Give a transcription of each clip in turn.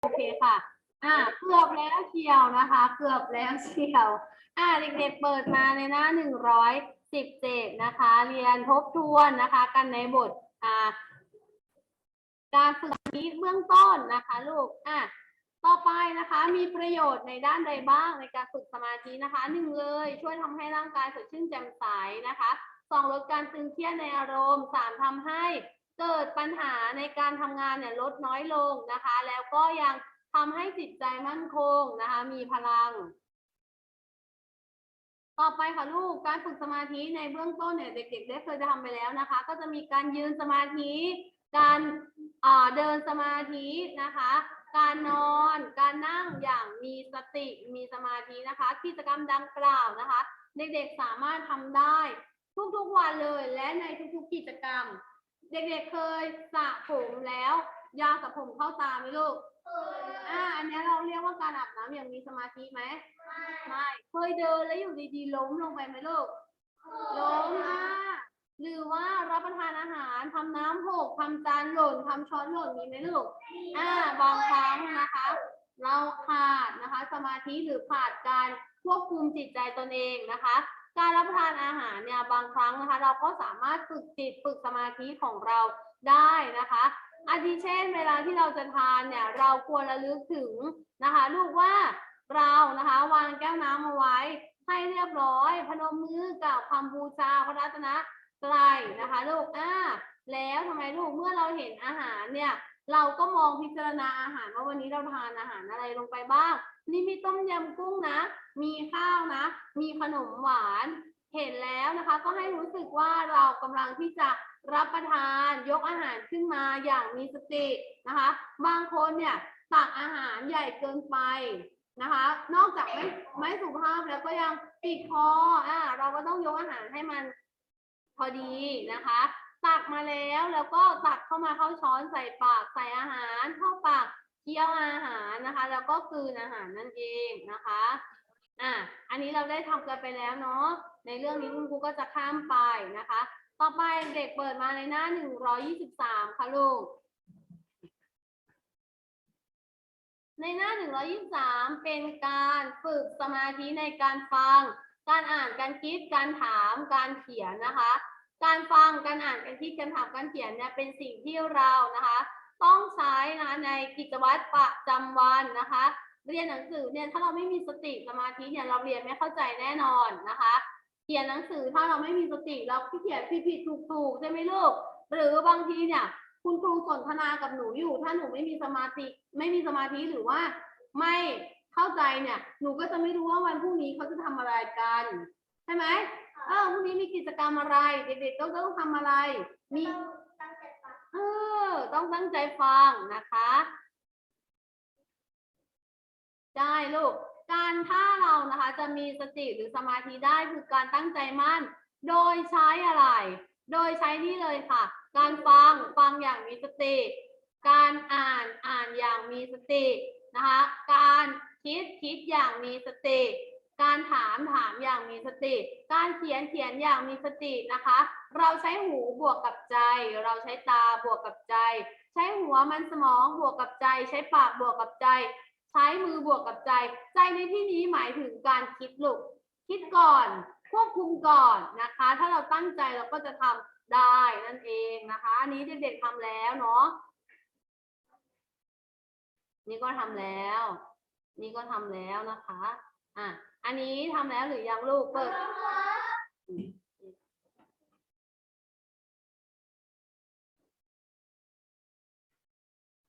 โอเคค่ะ อ่า เกือบแล้วเชียวนะคะ เกือบแล้วเชียว อ่า เด็กๆ เปิดมาในหน้าหนึ่งร้อยสิบเจ็ดนะคะ เรียนทบทวนนะคะ กันในบท อ่า การฝึกสมาธิเบื้องต้นนะคะ ลูก อะต่อไปนะคะ มีประโยชน์ในด้านใดบ้างในการฝึกสมาธินะคะ หนึ่งเลย ช่วยทำให้ร่างกายสดชื่นแจ่มใสนะคะสองลดการตึงเครียดในอารมณ์สามทำให้ เกิดปัญหาในการทำงานเนี่ยลดน้อยลงนะคะ แล้วก็ยังทำให้จิตใจมั่นคงนะคะ มีพลัง ต่อไปค่ะลูกการฝึกสมาธิในเบื้องต้นเนี่ยเด็กๆได้เคยจะทำไปแล้วนะคะ ก็จะมีการยืนสมาธิ การเดินสมาธินะคะ การนอน การนั่งอย่างมีสติมีสมาธินะคะ กิจกรรมดังกล่าวนะคะ เด็กๆสามารถทำได้ทุกๆวันเลยและในทุกๆกิจกรรม เด็กๆเคยสระผมแล้วยาสระผมเข้าตาไหมลูกอ่าอันเนี้ยเราเรียกว่าการอาบน้ำอย่างมีสมาธิไหมไม่เคยเดินแล้วอยู่ดีๆล้มลงไปไหมลูกล้มอะหรือว่ารับประทานอาหารทำน้ำหกทำจานหล่นทำช้อนหล่นมีไหมลูกอ่าบางครั้งนะคะ เราขาดนะคะ สมาธิหรือขาดการควบคุมจิตใจตนเองนะคะ การรับประทานอาหารเนี่ยบางครั้งนะคะ เราก็สามารถฝึกจิตฝึกสมาธิของเราได้นะคะอาทิเช่น เวลาที่เราจะทานเนี่ยเราควรระลึกถึงนะคะลูกว่าเรานะคะวางแก้วน้ำเอาไว้ให้เรียบร้อย พนมมือกับคำบูชาพระรัตนตรัยนะคะลูกอ่าแล้วทำไมลูกเมื่อเราเห็นอาหารเนี่ย เราก็มองพิจารณาอาหารว่าวันนี้เราทานอาหารอะไรลงไปบ้าง นี่มีต้มยำกุ้งนะ มีข้าวนะ มีขนมหวาน เห็นแล้วนะคะ ก็ให้รู้สึกว่าเรากำลังที่จะรับประทานยกอาหารขึ้นมาอย่างมีสตินะคะ บางคนเนี่ยตักอาหารใหญ่เกินไปนะคะ นอกจากไม่ไม่สุภาพแล้วก็ยังปิดคออ่าเราก็ต้องยกอาหารให้มันพอดีนะคะ ตักมาแล้วแล้วก็ตักเข้ามาเข้าช้อนใส่ปากใส่อาหารเข้าปาก เคี้ยวอาหารนะคะ แล้วก็กลืนอาหารนั่นเองนะคะอะอันนี้เราได้ทำกันไปแล้วเนาะในเรื่องนี้คุณครูก็จะข้ามไปนะคะ ต่อไปเด็กเปิดมาในหน้า 123 ค่ะลูก ในหน้า 123 เป็นการฝึกสมาธิในการฟัง การอ่านการคิดการถามการเขียนนะคะ การฟังการอ่านการคิดการถามการเขียนเนี่ยเป็นสิ่งที่เรานะคะ ต้องใช้นะคะในกิจวัตรประจำวันนะคะ เรียนหนังสือเนี่ยถ้าเราไม่มีสติสมาธิเนี่ยเราเรียนไม่เข้าใจแน่นอนนะคะ เขียนหนังสือถ้าเราไม่มีสติเราเขียนผิดผิดถูกถูกๆใช่ไหมลูกหรือบางทีเนี่ยคุณครูสนทนากับหนูอยู่ ถ้าหนูไม่มีสมาธิไม่มีสมาธิหรือว่าไม่เข้าใจเนี่ยหนูก็จะไม่รู้ว่าวันพรุ่งนี้เขาจะทำอะไรกันใช่ไหมเออพรุ่งนี้มีกิจกรรมอะไร เด็กๆต้องต้องทำอะไร มีเออ ต้องตั้งใจฟังนะคะได้ลูก การถ้าเรานะคะจะมีสติหรือสมาธิได้คือการตั้งใจมั่น โดยใช้อะไร โดยใช้นี่เลยค่ะ การฟังฟังอย่างมีสติ การอ่านอ่านอย่างมีสตินะคะ การคิดคิดอย่างมีสติ การถามถามอย่างมีสติ การเขียนเขียนอย่างมีสตินะคะ เราใช้หูบวกกับใจ เราใช้ตาบวกกับใจ ใช้หัวมันสมองบวกกับใจ ใช้ปากบวกกับใจ ใช้มือบวกกับใจ ใจในที่นี้หมายถึงการคิดลูกคิดก่อนควบคุมก่อนนะคะ ถ้าเราตั้งใจเราก็จะทำได้นั่นเองนะคะอันนี้เด็กๆทำแล้วเนาะนี่ก็ทำแล้ว นี่ก็ทำแล้วนะคะ อะ อันนี้ทำแล้วหรือยังลูกเปิด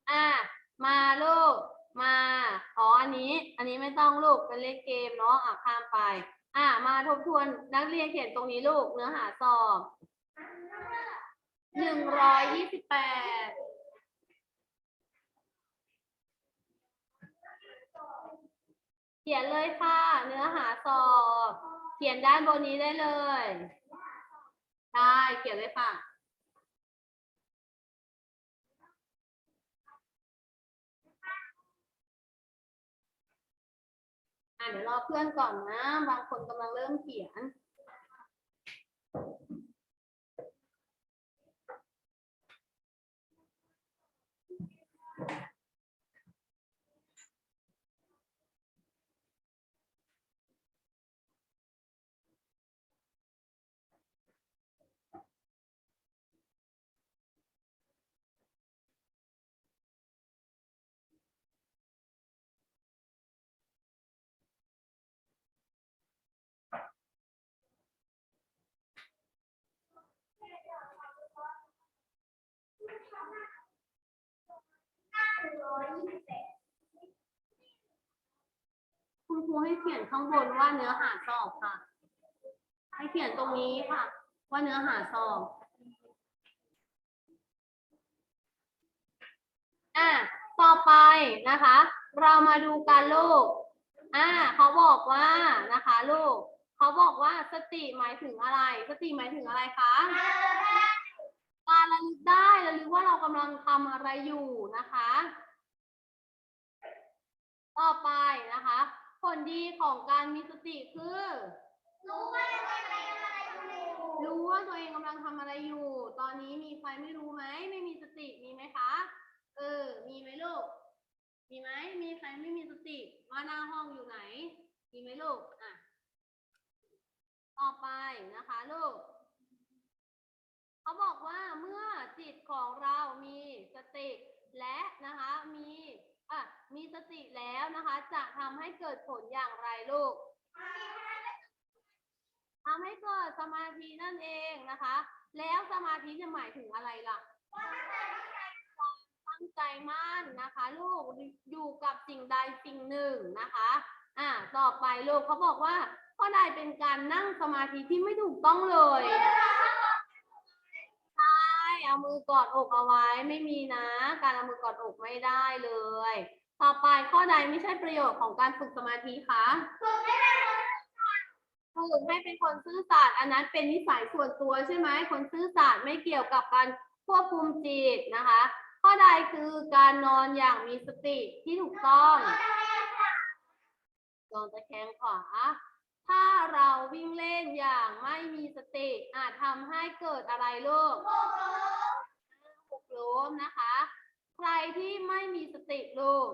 อะมาลูก มา อ๋อ อันนี้ อันนี้ไม่ต้องลูก เป็นเลขเกมเนาะ อะ ข้ามไป อะ มาทบทวนนักเรียนเขียนตรงนี้ลูก เนื้อหาสอบหนึ่งร้อยยี่สิบแปด เขียนเลยค่ะ เนื้อหาสอบ เขียนด้านบนนี้ได้เลยใช่เขียนเลยค่ะเดี๋ยวรอเพื่อนก่อนนะ บางคนกำลังเริ่มเขียน คุณครูให้เขียนข้างบนว่าเนื้อหาสอบค่ะ ให้เขียนตรงนี้ค่ะ ว่าเนื้อหาสอบ อะ ต่อไปนะคะ เรามาดูการลูก อ่าเขาบอกว่านะคะลูกเขาบอกว่าสติหมายถึงอะไร สติหมายถึงอะไรคะการระลึกได้ระลึกว่าเรากำลังทำอะไรอยู่นะคะ ต่อไปนะคะ ผลดีของการมีสติคือรู้ว่าตัวเองกำลังทำอะไรอยู่ ตอนนี้มีใครไม่รู้ไหม ไม่มีสติมีไหมคะ เออ มีไหมลูก มีไหม มีใครไม่มีสติ ว่าหน้าห้องอยู่ไหน มีไหมลูก อะ ต่อไปนะคะลูกเขาบอกว่าเมื่อจิตของเรามีสติและนะคะมี อะมีสติแล้วนะคะ จะทำให้เกิดผลอย่างไรลูกทำให้เกิดสมาธินั่นเองนะคะ แล้วสมาธิจะหมายถึงอะไรล่ะความตั้งใจมั่นนะคะ ลูกอยู่กับสิ่งใดสิ่งหนึ่งนะคะอะต่อไปลูกเขาบอกว่าข้อใดเป็นการนั่งสมาธิที่ไม่ถูกต้องเลย เอามือกอดอกเอาไว้ไม่มีนะ การเอามือกอดอกไม่ได้เลย ต่อไปข้อใดไม่ใช่ประโยชน์ของการฝึกสมาธิคะฝึกให้เป็นคนซื่อสัตย์อันนั้นเป็นนิสัยส่วนตัวใช่ไหมคนซื่อสัตย์ไม่เกี่ยวกับการควบคุมจิตนะคะ ข้อใดคือการนอนอย่างมีสติที่ถูกต้องนอนตะแคงขวา ถ้าเราวิ่งเล่นอย่างไม่มีสติอาจทำให้เกิดอะไรลูกหกล้มนะคะ ใครที่ไม่มีสติลูก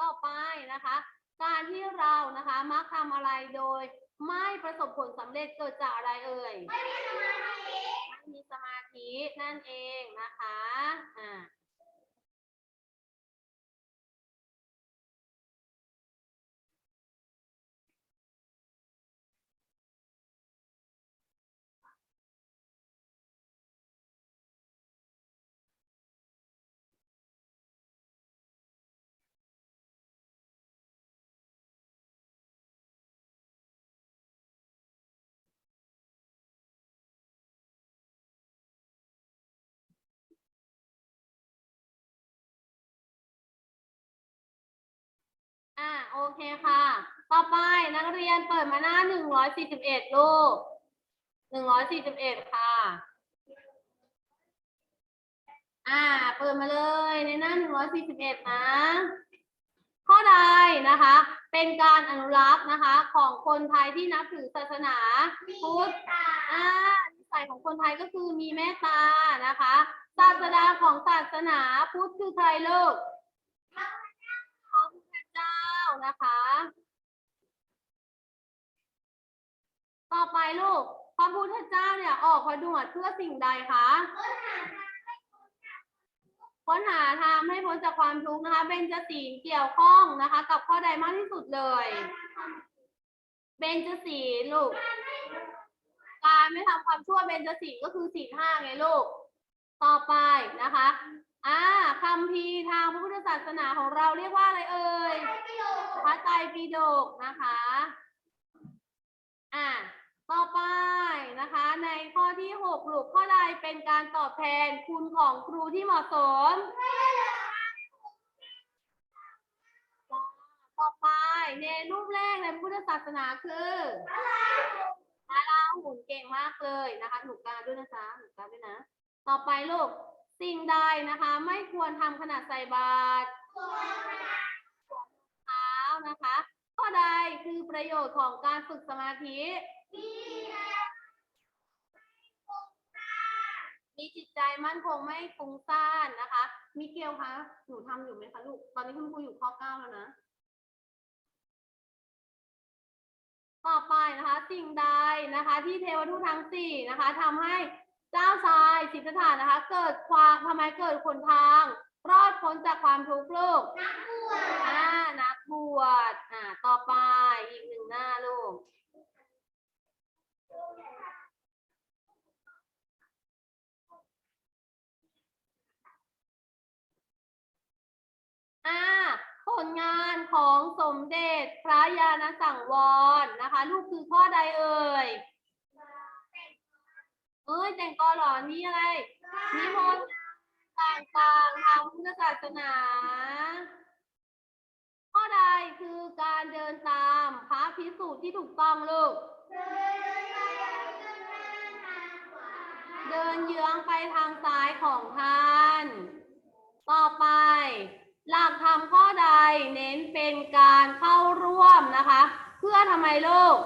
ต่อไปนะคะ การที่เรานะคะมักทำอะไรโดย ไม่ประสบผลสำเร็จเกิดจากอะไรเอ่ยไม่มีสมาธิไม่มีสมาธินั่นเองนะคะอ่า อ่าโอเคค่ะ ต่อไปนักเรียนเปิดมาหน้าหนึ่งร้อยสี่สิบเอ็ดลูกหนึ่งร้อยสี่สิบเอ็ดค่ะ อ่า เปิดมาเลยในหน้าหนึ่งร้อยสี่สิบเอ็ดนะ ข้อใดนะคะ เป็นการอนุรักษ์นะคะ ของคนไทยที่นับถือศาสนาพุทธอ่านิสัยของคนไทยก็คือมีเมตตานะคะ ศาสดาของศาสนาพุทธคือใครลูก นะคะ ต่อไปลูก พระพุทธเจ้าเนี่ยออกผนวดเพื่อสิ่งใดคะค้นหาทางให้พ้นจากความทุกข์นะคะเบญจศีลเกี่ยวข้องนะคะ กับข้อใดมากที่สุดเลย เบญจศีลลูก การไม่ทำความชั่วเบญจศีลก็คือศีลห้าไงลูก ต่อไปนะคะ อ่าคำพีร์ทางพระพุทธศาสนาของเราเรียกว่าอะไรเอ่ยพระไตรปิฎกนะคะ อ่าต่อไปนะคะ ในข้อที่หกลูกข้อใดเป็นการตอบแทนคุณของครูที่เหมาะสม ต่อไปในรูปแรกในพระพุทธศาสนาคือพระราหุลเก่งมากเลยนะคะถูกการด้วยนะจ๊ะถูกการด้วยนะ ต่อไปลูก สิ่งใดนะคะ ไม่ควรทำขณะใส่บาตรเท้านะคะข้อใดคือประโยชน์ของการฝึกสมาธิ มีจิตใจมั่นคงไม่ฟุ้งซ่านนะคะ มิเกลคะหนูทำอยู่ไหมคะลูก ตอนนี้คุณครูอยู่ข้อเก้าแล้วนะ ต่อไปนะคะ สิ่งใดนะคะ ที่เทวทูตทั้งสี่นะคะทำให้ เจ้าชายสิทธัตถะนะคะ เกิดความทำไมเกิดคนทาง รอดพ้นจากความทุกข์ลูกนักบวชอ่านักบวชอ่าต่อไปอีกหนึ่งหน้าลูก อ่าผลงานของสมเด็จพระยาณสังวรนะคะ ลูกคือข้อใดเอ่ย เอ้ยแต่งกอหรอนี่อะไรนิมนต์ต่างๆทางพุทธศาสนา ข้อใดคือการเดินตามพระพิสูจน์ที่ถูกต้องลูก เดินเยื้องไปทางซ้ายของท่าน ต่อไป หลักธรรมข้อใดเน้นเป็นการเข้าร่วมนะคะ เพื่อทำไมลูก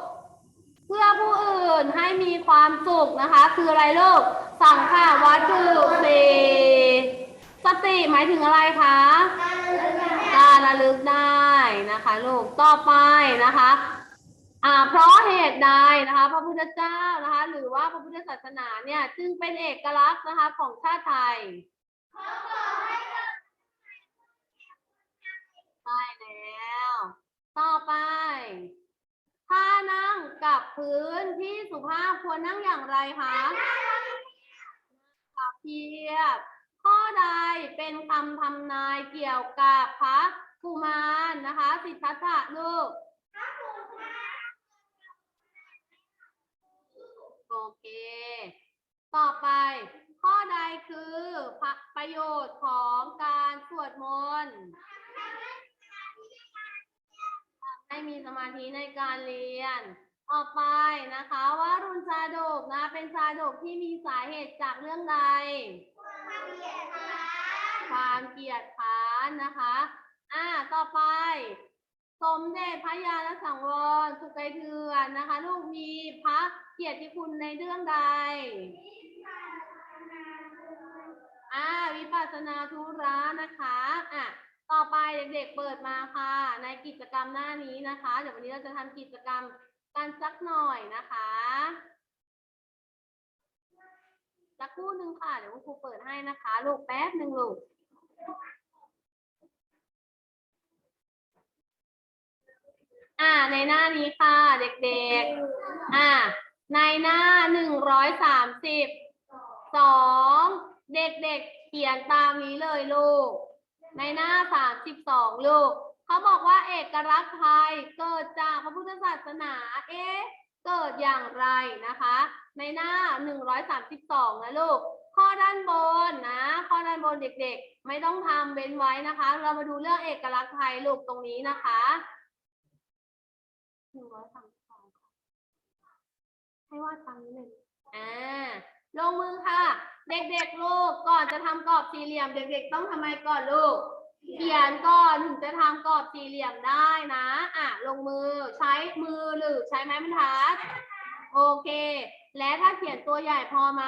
เพื่อผู้อื่นให้มีความสุขนะคะ คืออะไรลูกสังขาวัตถุสีสติหมายถึงอะไรคะการระลึกได้นะคะลูกต่อไปนะคะอ่าเพราะเหตุใดนะคะ พระพุทธเจ้านะคะ หรือว่าพระพุทธศาสนาเนี่ยจึงเป็นเอกลักษณ์นะคะของชาติไทยใช่แล้ว ต่อไป ถ้านั่งกับพื้นที่สุภาพควรนั่งอย่างไรคะกับเพียบ ข้อใดเป็นคำทำนายเกี่ยวกับพระกุมารนะคะ สิทธัตถะลูกโอเค ต่อไป ข้อใดคือประโยชน์ของการสวดมนต์ ให้มีสมาธิในการเรียน ต่อไปนะคะว่ารุนชาดกนะ เป็นชาดกที่มีสาเหตุจากเรื่องใด ความเกลียดค้านนะคะ อ่า ต่อไป สมเด็จพระยาณสังวรสุกัยเทือนนะคะ ลูกมีพระเกียรติคุณในเรื่องใดอ่า วิปัสสนาธุระนะคะ อะ ต่อไปเด็กๆเปิดมาค่ะ ในกิจกรรมหน้านี้นะคะ เดี๋ยววันนี้เราจะทำกิจกรรมกันสักหน่อยนะคะสักครู่หนึ่งค่ะ เดี๋ยวคุณครูเปิดให้นะคะ ลูกแป๊บหนึ่งลูกอ่าในหน้านี้ค่ะ เด็กๆ อ่า ในหน้าหนึ่งร้อยสามสิบสองเด็กๆเขียนตามนี้เลยลูก ในหน้าสามสิบสองลูก เขาบอกว่าเอกลักษณ์ไทยเกิดจากพระพุทธศาสนา เอ๊ะ เกิดอย่างไรนะคะ ในหน้าหนึ่งร้อยสามสิบสองนะลูก ข้อด้านบนนะ ข้อด้านบนเด็กๆ ไม่ต้องทำเว้นไว้นะคะ เรามาดูเรื่องเอกลักษณ์ไทยลูกตรงนี้นะคะหนึ่งร้อยสามสิบสองให้วาดตามนี้เลยอ่า ลงมือค่ะ เด็กๆลูกก่อนจะทำกรอบสี่เหลี่ยม เด็กๆ ต้องทำไมก่อนลูก เขียนก่อนถึงจะทำกรอบสี่เหลี่ยมได้นะอะลงมือใช้มือหรือใช้ไม้บรรทัดโอเค และถ้าเขียนตัวใหญ่พอไหม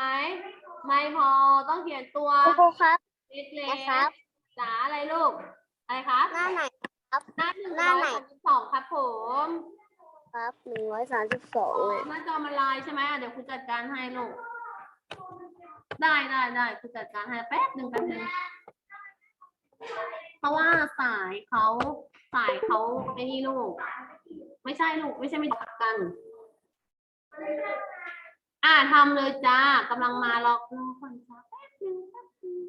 ไม่พอต้องเขียนตัวครูครับเล็กนะครับๆจ๋าอะไรลูกอะไรครับหน้าไหนหน้าหนึ่งหน้าร้อยไหนสามสิบสองครับผมครับหนึ่งร้อยสามสิบสองเลยหน้าจอมันลายใช่ไหมอะเดี๋ยวครูจัดการให้ลูก ได้ได้ได้ครูจัดการให้แป๊บหนึ่งแป๊บหนึ่งเพราะว่าสายเขาสายเขาไอ้นี่ลูก ไม่ใช่ลูก ไม่ใช่ไม่จับกัน อ่าทำเลยจ้ากำลังมารอรอก่อนจ้าแป๊บหนึงแป๊บหนึง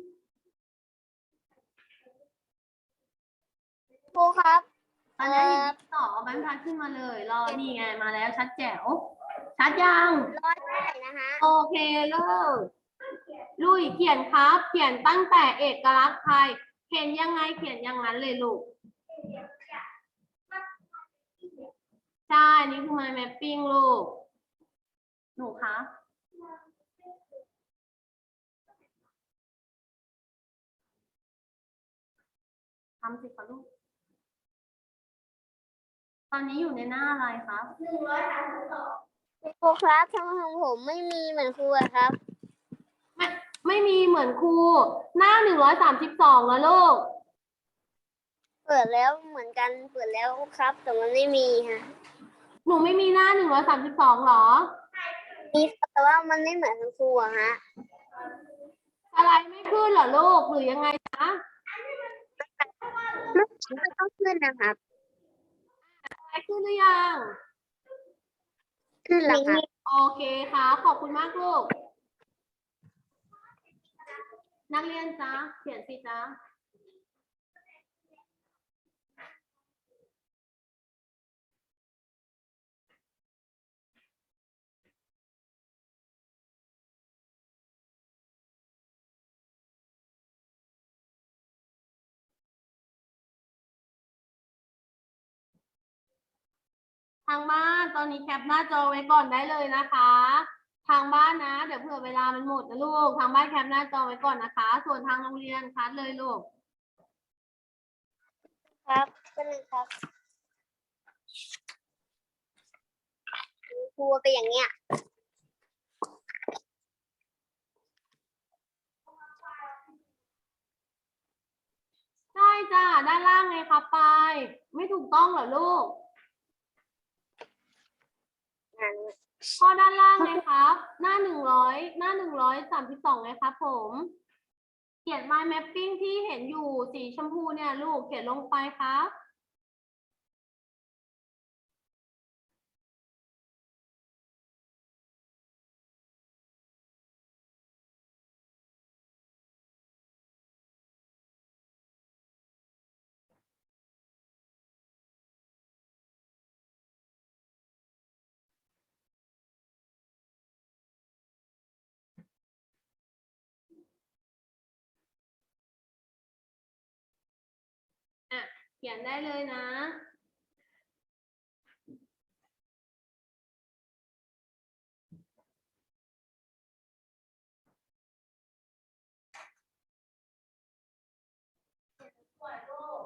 ครูครับ ตอนนี้อยู่ที่ต่อเอาแบงค์พันขึ้นมาเลย รอนี่ไงมาแล้วชัดแจ๋ว ชัดยังร้อยเท่าไหร่นะฮะโอเคเลิกลุยเขียนครับ เขียนตั้งแต่เอกลักษณ์ไทยเขียนยังไงเขียนอย่างนั้นเลยลูกใช่นี่คือ mind mapping ลูกหนูคะทำสิคะลูก ตอนนี้อยู่ในหน้าอะไรคะ ครูครับทำไมของผมไม่มีเหมือนครูอะครับ ไม่ไม่มีเหมือนครู หน้าหนึ่งร้อยสามสิบสองแล้วลูก เปิดแล้วเหมือนกันเปิดแล้วครับ แต่มันไม่มีฮะหนูไม่มีหน้าหนึ่งร้อยสามสิบสองหรอ มีแต่ว่ามันไม่เหมือนครูอะฮะอะไรไม่ขึ้นเหรอลูกหรือยังไงจ๊ะไม่ต้องขึ้นนะครับอะไรขึ้นหรือยัง ขึ้นแล้วค่ะ โอเคค่ะ ขอบคุณมากลูก นักเรียนจ้าเขียนสิจ้า ทางบ้านตอนนี้แคปหน้าจอไว้ก่อนได้เลยนะคะ ทางบ้านนะ เดี๋ยวเผื่อเวลามันหมดนะลูก ทางบ้านแคปหน้าจอไว้ก่อนนะคะ ส่วนทางโรงเรียนคัดเลยลูก ครับก็นึงครับกลัวไปอย่างเงี้ยใช่จ้าด้านล่างไงครับไปายไม่ถูกต้องเหรอลูกอ่าน ข้อด้านล่างเลยครับ หน้าหนึ่งร้อยหน้าหนึ่งร้อยสามสิบสองเลยครับผม เขียน mind mapping ที่เห็นอยู่สีชมพูเนี่ยลูกเขียนลงไปครับ ขียนได้เลยนะสวยลูก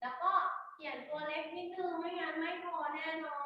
แล้วก็เขียนตัวเล็กนิดนึง ไม่งั้นไม่พอแน่นอน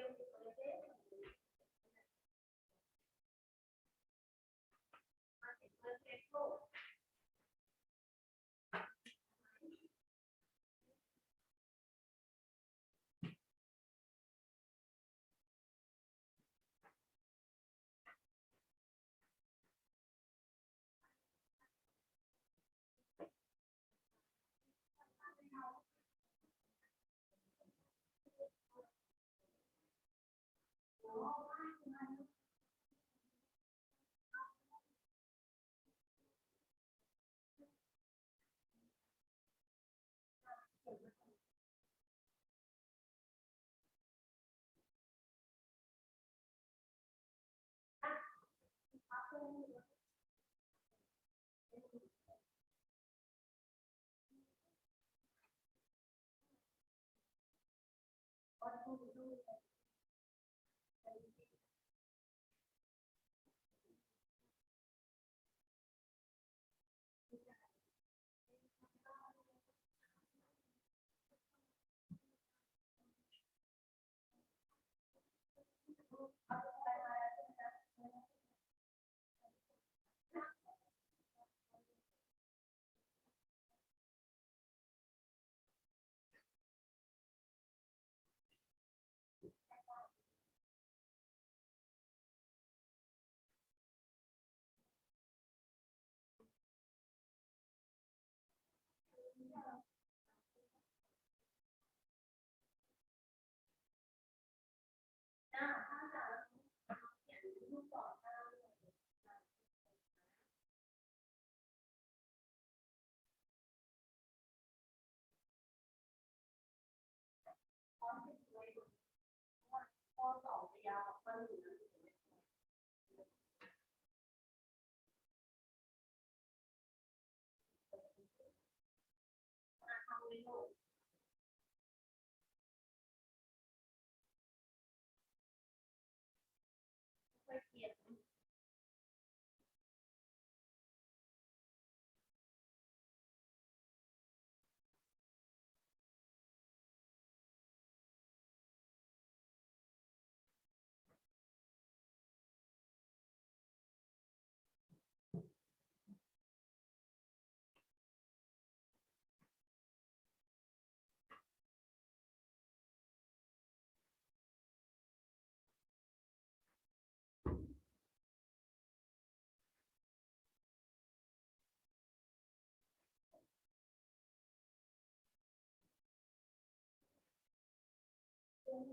ไ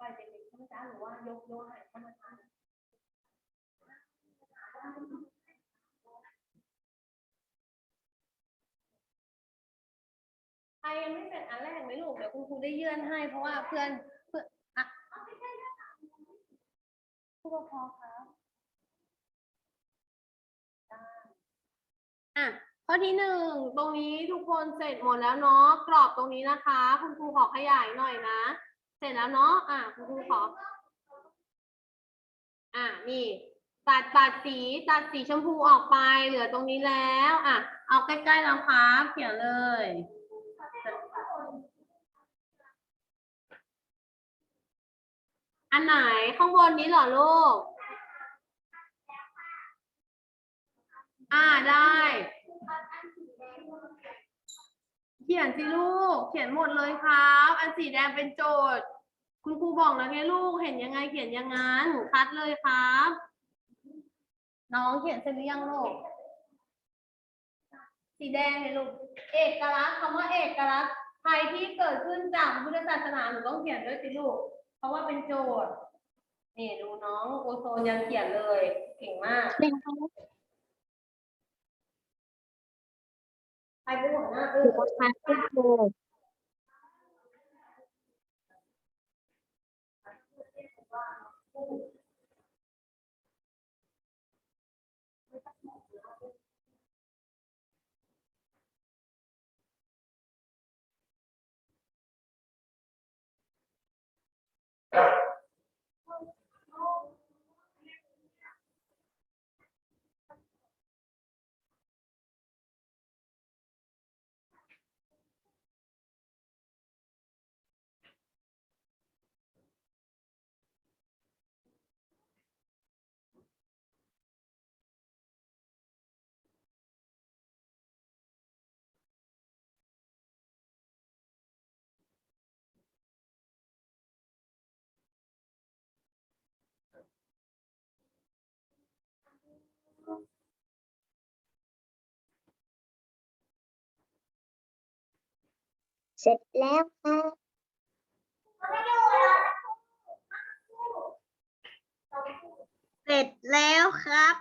ปเป็นพระจ้าหรือว่ายกโยหะท่านอาจารย์ใครยังไม่เป็นอันแรกไหมลูกเดี๋ยวคุณครูได้ยื่นให้ เพราะว่าเพื่อนเพื่ออะผู้ปกครองคะอะ ข้อที่หนึ่งตรงนี้ทุกคนเสร็จหมดแล้วเนาะกรอบตรงนี้นะคะ คุณครูขอขยายหน่อยนะ เสร็จแล้วเนาะอะคุณครูขอ อะนี่ตัดตัดสีตัดสีชมพูออกไปเหลือตรงนี้แล้วอะเอาใกล้ๆแล้วครับเขียนเลย อันไหนข้างบนนี้เหรอลูก อ่าได้ เขียนสิลูก เขียนหมดเลยครับ อันสีแดงเป็นโจทย์ คุณครูบอกแล้วไงลูก เห็นยังไงเขียนอยังงั้นคัดเลยครับ น้องเขียนเสร็จหรือยังลูก สีแดงเลยลูก เอกลักษณ์คำว่าเอกลักษณ์ไทยที่เกิดขึ้นจากพุทธศาสนาหนูต้องเขียนด้วยสิลูก เพราะว่าเป็นโจทย์ นี่ดูน้องโอโซนยังเขียนเลย เก่งมาก ใครเป็นหัวหน้าเออเสร็จแล้วครับเสร็จแล้วครับ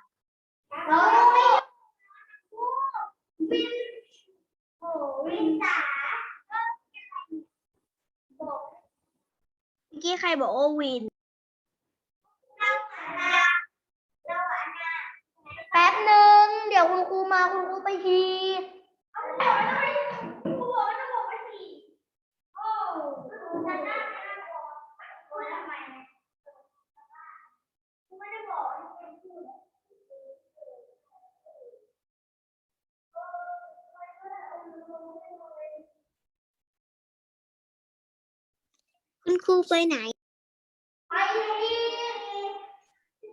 เมื่อกี้ใครบอกโอวิน แป๊บหนึ่งเดี๋ยวคุณครูมาคุณครูไปที คุณครูไปไหน ไปเรียน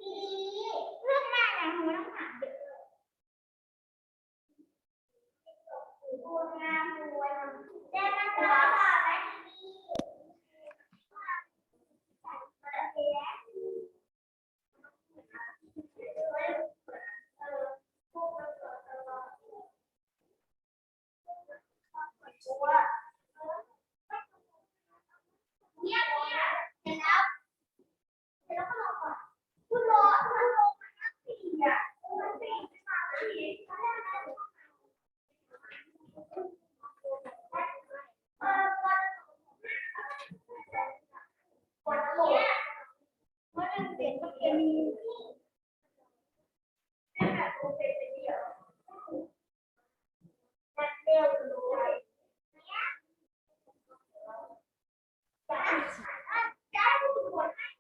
ดีเรื่องหน้าไหนของมันต้องถามเด็กเลยพูดงามรวยได้มาจ้าสอบไหมเนี่ยเนี่ยเสร็จแล้ว เสร็จแล้วก็รอก่อนคุณรอคุณรอมันนับสี่อะมันสี่ไม่มาสี่เออวันวันโหลดวันหนึ่ง เปลี่ยนก็เปลี่ยนมีนั่นแหละโปรเฟสเดียวแต่เร็วเลยเนี่ยจะจะให้ทุกคน แล้ว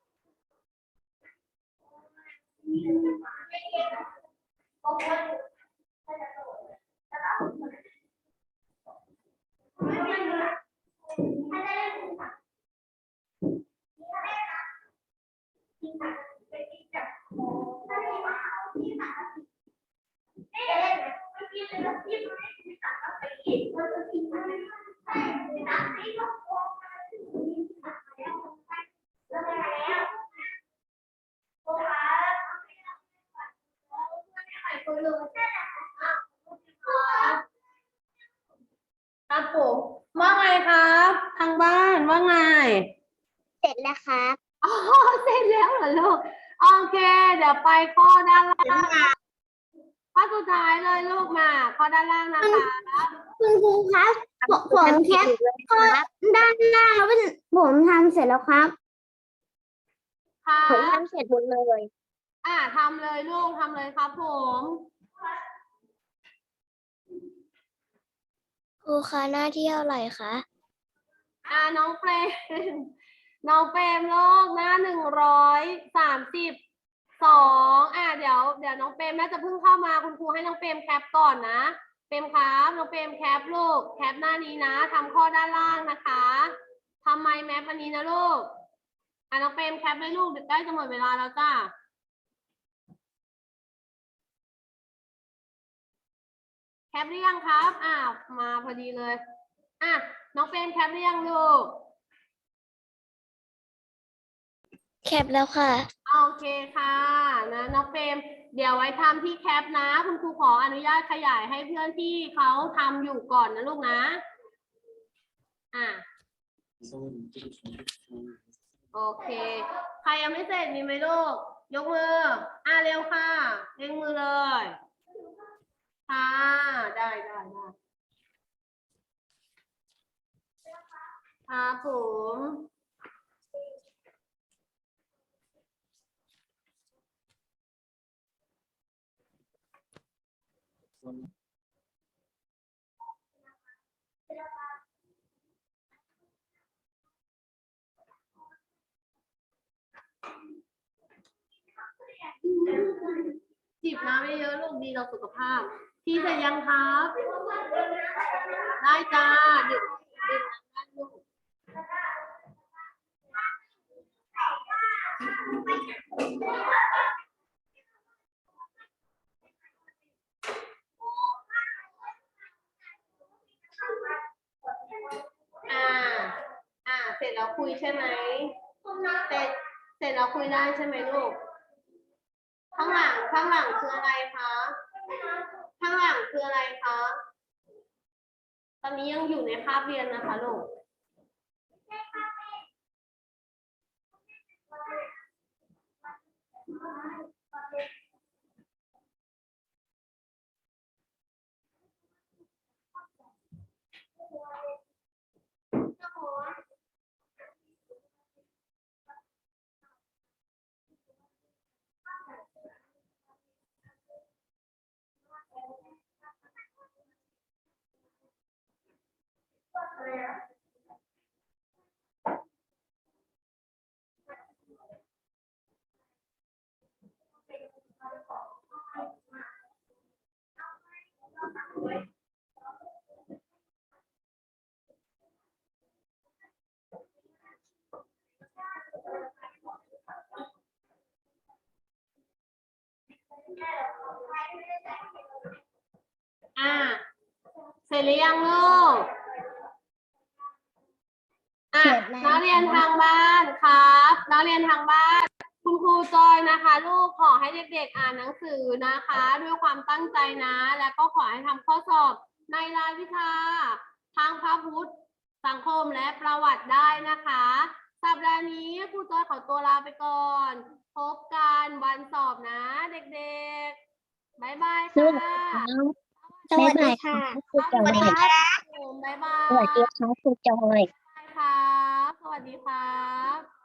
ครับผมว่าไงครับ ทางบ้านว่าไง เสร็จแล้วครับ อ๋อ ลูก โอเค เดี๋ยวไปข้อด้านล่างข้อสุดท้ายเลยลูกมา ข้อด้านล่างนะคะ คุณครูครับผมผมแคปข้อด้านล่างแล้วเป็นผมทำเสร็จแล้วครับ ค่ะผมทำเสร็จหมดเลย อ่าทำเลยลูกทำเลยครับผมครูคะหน้าที่เท่าไหร่คะอ่าน้องเปรม น้องเปรมโลกหน้าหนึ่งร้อยสามสิบสองอ่าเดี๋ยวเดี๋ยวน้องเปรมน่าจะเพิ่งเข้ามาคุณครูให้น้องเปรมแคปก่อนนะเปรมครับน้องเปรมแคปลูกแคปหน้านี้นะทำข้อด้านล่างนะคะทำไมแมปอันนี้นะลูก อ่าน้องเปรมแคปเลยลูกเดี๋ยวใกล้จะหมดเวลาแล้วจ้าแคปหรือยังครับอ้าวมาพอดีเลย อะน้องเปรมแคปหรือยังลูก แคปแล้วค่ะ โอเคค่ะนะน้องเฟรมเดี๋ยวไว้ทำที่แคปนะ คุณครูขออนุญาตขยายให้เพื่อนที่เขาทำอยู่ก่อนนะลูกนะ อะ โอเค ใครยังไม่เสร็จมีไหมลูก ยกมือ อะเร็วค่ะ เร่งมือเลย ค่ะ ได้ได้ได้ครับผม จิบน้ำไม่เยอะลูกดีต่อสุขภาพที่เสร็จยังครับ ได้จ้าดื่มดื่มน้ำได้ลูกอ่า อ่า เสร็จแล้วคุยใช่ไหมเสร็จ เสร็จแล้วคุยได้ใช่ไหมลูก ข้างหลังข้างหลังคืออะไรคะข้างหลังคืออะไรคะตอนนี้ยังอยู่ในคาบเรียนนะคะลูก อ่าเสร็จหรือยังลูกอะเสร็จแล้วนักเรียนทางบ้านครับนักเรียนทางบ้าน คุณครูจอยนะคะ ลูกขอให้เด็กๆอ่านหนังสือนะคะ ด้วยความตั้งใจนะ แล้วก็ขอให้ทำข้อสอบในรายวิชา ทางพระพุทธสังคมและประวัติได้นะคะ สัปดาห์นี้ครูจอยขอตัวลาไปก่อน พบกันวันสอบนะ เด็กๆ บ๊ายบายค่ะ สวัสดีค่ะครูจอยบ๊ายบายสวัสดีค่ะครูจอยครับ สวัสดีครับ